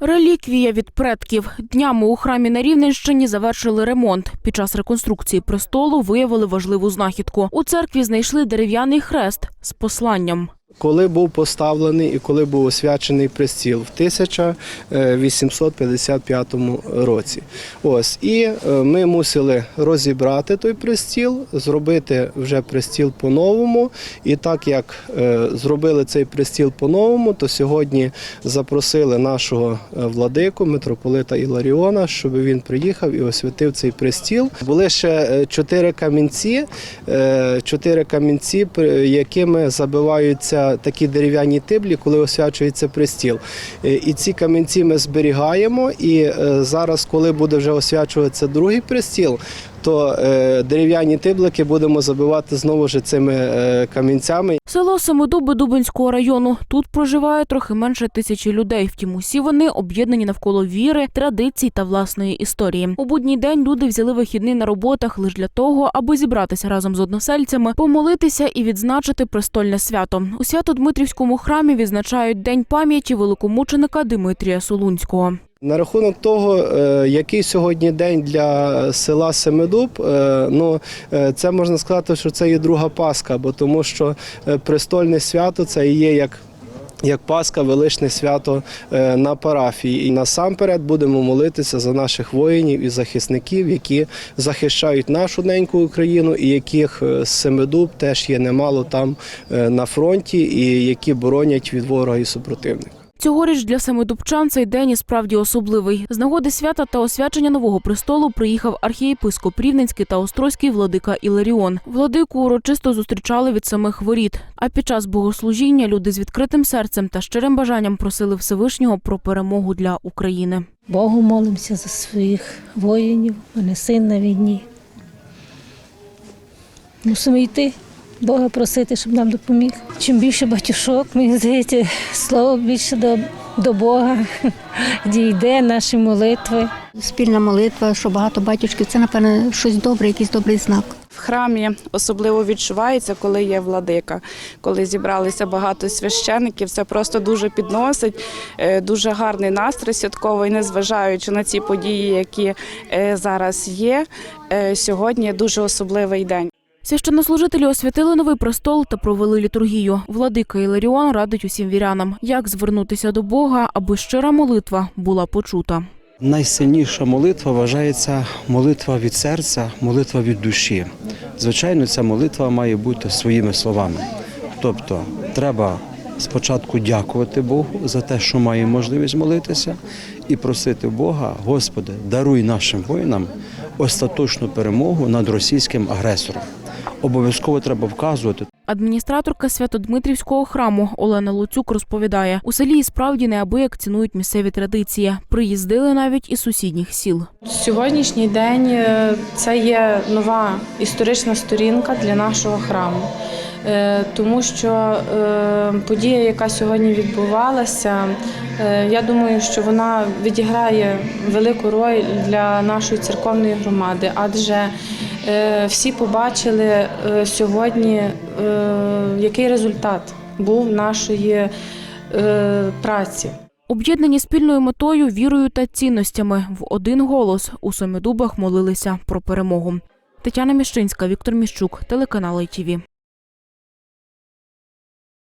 Реліквія від предків. Днями у храмі на Рівненщині завершили ремонт. Під час реконструкції престолу виявили важливу знахідку. У церкві знайшли дерев'яний хрест з посланням. Коли був поставлений і коли був освячений престіл в 1855 році. Ось і е, ми мусили розібрати той престіл, зробити вже престіл по-новому. І так як е, зробили цей престіл по-новому, то сьогодні запросили нашого е, владику, митрополита Іларіона, щоб він приїхав і освятив цей престіл. Були ще е, чотири камінці, е, чотири камінці, якими забиваються такі дерев'яні тиблі, коли освячується престіл. Е, І ці камінці ми зберігаємо. І е, зараз, коли буде вже освячуватися другий престіл, то е, дерев'яні тиблики будемо забивати знову ж цими е, камінцями. Село Семидуби Дубинського району. Тут проживає трохи менше тисячі людей. Втім, усі вони об'єднані навколо віри, традицій та власної історії. У будній день люди взяли вихідний на роботах лише для того, аби зібратися разом з односельцями, помолитися і відзначити престольне свято. У Свято-Дмитрівському храмі відзначають День пам'яті великомученика Димитрія Солунського. На рахунок того, е, який сьогодні день для села Семидуб, е, ну е, це можна сказати, що це є друга Пасха, бо тому що престольне свято це і є як. Як Пасха, величне свято на парафії, і насамперед будемо молитися за наших воїнів і захисників, які захищають нашу неньку Україну, і яких Семидуб теж є немало там на фронті, і які боронять від ворога і супротивника. Цьогоріч для семидубчан цей день і справді особливий. З нагоди свята та освячення нового престолу приїхав архієпископ Рівненський та Острозький владика Іларіон. Владику урочисто зустрічали від самих воріт. А під час богослужіння люди з відкритим серцем та щирим бажанням просили Всевишнього про перемогу для України. Богу молимося за своїх воїнів, мене син на війні. Мусимо йти, Бога просити, щоб нам допоміг. Чим більше батюшок, мені здається, слово більше до, до Бога дійде наші молитви. Спільна молитва, що багато батюшків, це, напевно, щось добре, якийсь добрий знак. В храмі особливо відчувається, коли є владика, коли зібралися багато священиків. Це просто дуже підносить, е, дуже гарний настрій святковий, незважаючи на ці події, які е, зараз є. Е, Сьогодні дуже особливий день. Священнослужителі освятили новий престол та провели літургію. Владика Іларіон радить усім вірянам, як звернутися до Бога, аби щира молитва була почута. Найсильніша молитва вважається молитва від серця, молитва від душі. Звичайно, ця молитва має бути своїми словами. Тобто, треба спочатку дякувати Богу за те, що має можливість молитися, і просити Бога, Господи, даруй нашим воїнам остаточну перемогу над російським агресором. Обов'язково треба вказувати Адміністраторка Свято-Дмитрівського храму Олена Луцюк розповідає, у селі і справді неабияк цінують місцеві традиції. Приїздили навіть із сусідніх сіл. Сьогоднішній день е, це є нова історична сторінка для нашого храму, тому що е, подія, яка сьогодні відбувалася, е, я думаю, що вона відіграє велику роль для нашої церковної громади, адже е, всі побачили е, сьогодні, е, який результат був нашої е, праці. Об'єднані спільною метою, вірою та цінностями в один голос у Семидубах молилися про перемогу. Тетяна Міщинська, Віктор Міщук, телеканал ITV.